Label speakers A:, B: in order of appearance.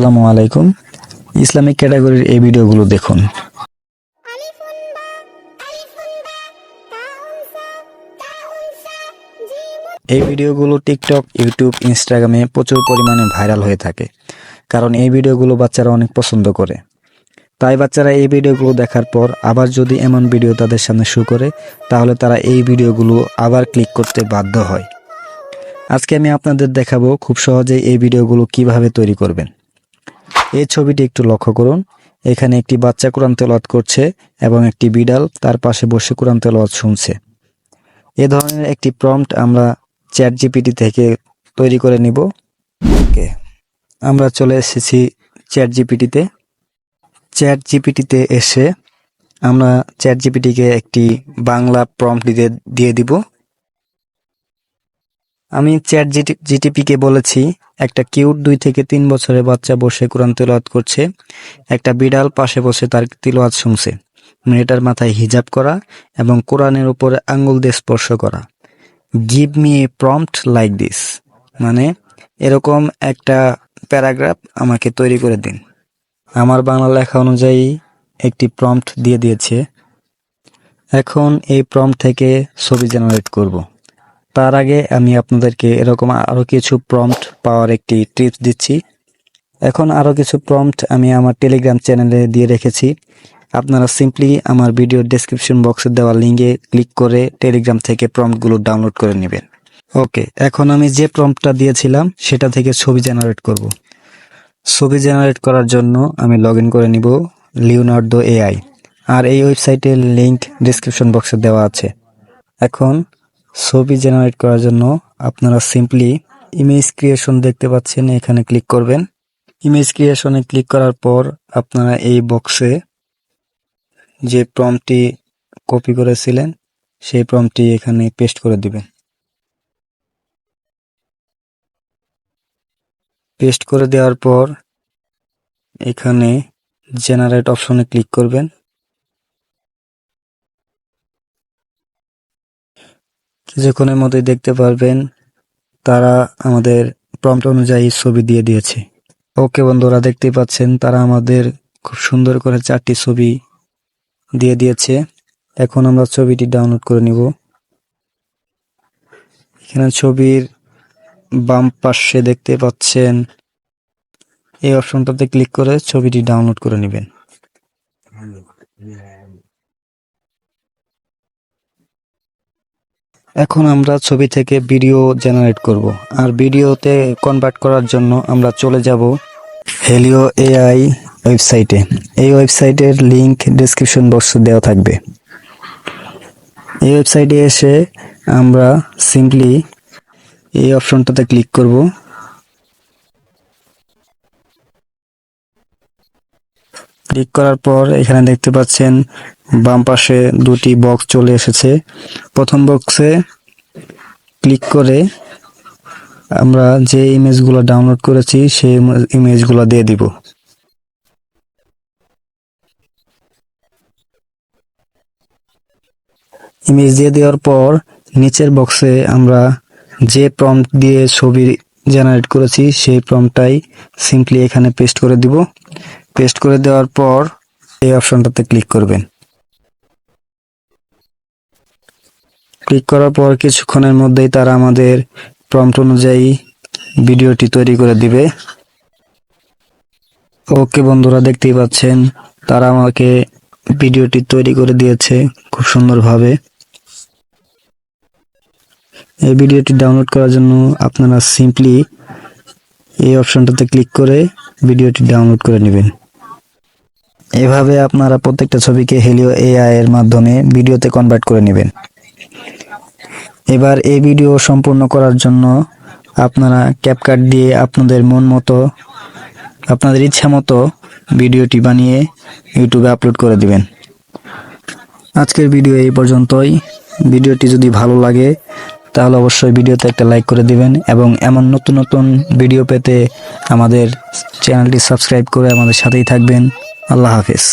A: আসসালামু আলাইকুম। ইসলামিক ক্যাটাগরির এই ভিডিওগুলো দেখুন। এই ভিডিওগুলো টিকটক, ইউটিউব, ইনস্টাগ্রামে প্রচুর পরিমাণে ভাইরাল হয়ে থাকে, কারণ এই ভিডিওগুলো বাচ্চারা অনেক পছন্দ করে। তাই বাচ্চারা এই ভিডিওগুলো দেখার পর আবার যদি এমন ভিডিও তাদের সামনে শো করে, তাহলে তারা এই ভিডিওগুলো আবার ক্লিক করতে বাধ্য হয়। আজকে আমি আপনাদের দেখাবো খুব সহজেই এই ভিডিওগুলো কীভাবে তৈরি করবেন। এই ছবিটি একটু লক্ষ্য করুন। এখানে একটি বাচ্চা কোরআন তেলাওয়াত করছে এবং একটি বিড়াল তার পাশে বসে কোরআন তেলাওয়াত শুনছে। এ ধরনের একটি প্রম্পট আমরা চ্যাট জিপিটি থেকে তৈরি করে নিব। ওকে, আমরা চলে এসেছি চ্যাট জিপিটিতে চ্যাট জিপিটিতে এসে আমরা চ্যাট জিপিটিকে একটি বাংলা প্রম্পট দিয়ে দিয়ে দিব। আমি চ্যাট জিটিপিকে বলেছি, একটা কিউট দুই থেকে তিন বছরের বাচ্চা বসে কোরআন তেলাওয়াত করছে, একটা বিড়াল পাশে বসে তার তিলওয়াত শুনছে, মেয়েটার মাথায় হিজাব করা এবং কোরআনের উপরে আঙ্গুল দিয়ে স্পর্শ করা। Give me a prompt like this মানে এরকম একটা প্যারাগ্রাফ আমাকে তৈরি করে দিন। আমার বাংলা লেখা অনুযায়ী একটি প্রম্পট দিয়ে দিয়েছে। এখন এই প্রম্পট থেকে ছবি জেনারেট করব। তার আগে আমি আপনাদেরকে এরকম আরও কিছু প্রম্পট পাওয়ার একটি টিপস দিচ্ছি। এখন আরও কিছু প্রম্পট আমি আমার টেলিগ্রাম চ্যানেলে দিয়ে রেখেছি। আপনারা সিম্পলি আমার ভিডিও ডেসক্রিপশন বক্সে দেওয়া লিঙ্কে ক্লিক করে টেলিগ্রাম থেকে প্রম্পটগুলো ডাউনলোড করে নেবেন। ওকে এখন আমি যে প্রম্পটটা দিয়েছিলাম, সেটা থেকে ছবি জেনারেট করব। ছবি জেনারেট করার জন্য আমি লগ করে নিব লিওনার্দো এআই আর এই ওয়েবসাইটের লিঙ্ক ডিসক্রিপশন বক্সে দেওয়া আছে। এখন ছবি জেনারেট করার জন্য আপনারা সিম্পলি ইমেজ ক্রিয়েশন দেখতে পাচ্ছেন, এখানে ক্লিক করবেন। ইমেজ ক্রিয়েশনে ক্লিক করার পর আপনারা এই বক্সে যে প্রম্পটি কপি করেছিলেন, সেই প্রম্পটি এখানে পেস্ট করে দিবেন। পেস্ট করে দেওয়ার পর এখানে জেনারেট অপশনে ক্লিক করবেন। কিছুক্ষণের মধ্যেই দেখতে পারবেন, তারা আমাদের প্রম্পট অনুযায়ী ছবি দিয়ে দিয়েছে। ওকে বন্ধুরা দেখতে পাচ্ছেন, তারা আমাদের খুব সুন্দর করে চারটি ছবি দিয়ে দিয়েছে। এখন আমরা ছবিটি ডাউনলোড করে নিব। এখানে ছবির বাম পাশে দেখতে পাচ্ছেন, এই অপশনটাতে ক্লিক করে ছবিটি ডাউনলোড করে নেবেন। এখন আমরা ছবি থেকে ভিডিও জেনারেট করব। আর ভিডিওতে কনভার্ট করার জন্য আমরা চলে যাব হেলিও এআই ওয়েবসাইটে এই ওয়েবসাইটের লিংক ডিসক্রিপশন বক্সে দেওয়া থাকবে। এই ওয়েবসাইটে এসে আমরা সিম্পলি এই অপশনটাতে ক্লিক করব। ক্লিক করার পর এখানে দেখতে পাচ্ছেন বাম পাশে দুটি বক্স চলে এসেছে। প্রথম বক্সে ক্লিক করে আমরা যে ইমেজগুলো ডাউনলোড করেছি, সেই ইমেজগুলো দিয়ে দিব। ইমেজ দিয়ে দেওয়ার পর নিচের বক্সে আমরা যে প্রম্পট দিয়ে ছবি জেনারেট করেছি, সেই প্রম্পটটাই সিম্পলি এখানে পেস্ট করে দিব। পেস্ট করে দেওয়ার পর এই অপশনটাতে ক্লিক করবেন। ক্লিক করার পর কিছুক্ষণের মধ্যেই তারা আমাদের প্রম্পট অনুযায়ী ভিডিওটি তৈরি করে দিবে। ওকে বন্ধুরা, দেখতেই পাচ্ছেন, তারা আমাকে ভিডিওটি তৈরি করে দিয়েছে খুব সুন্দরভাবে। এই ভিডিওটি ডাউনলোড করার জন্য আপনারা সিম্পলি এই অপশনটাতে ক্লিক করে ভিডিওটি ডাউনলোড করে নেবেন। এভাবে আপনারা প্রত্যেকটা ছবিকে হেলিও এআই এর মাধ্যমে ভিডিওতে কনভার্ট করে নেবেন। এবার এই ভিডিও সম্পূর্ণ করার জন্য আপনারা ক্যাপকাট দিয়ে আপনাদের মন মতো, আপনাদের ইচ্ছা মতো ভিডিওটি বানিয়ে ইউটিউবে আপলোড করে দিবেন। আজকের ভিডিও এই পর্যন্তই। ভিডিওটি যদি ভালো লাগে, তাহলে অবশ্যই ভিডিওতে একটা লাইক করে দিবেন এবং এমন নতুন নতুন ভিডিও পেতে আমাদের চ্যানেলটি সাবস্ক্রাইব করে আমাদের সাথেই থাকবেন। আল্লাহ হাফিজ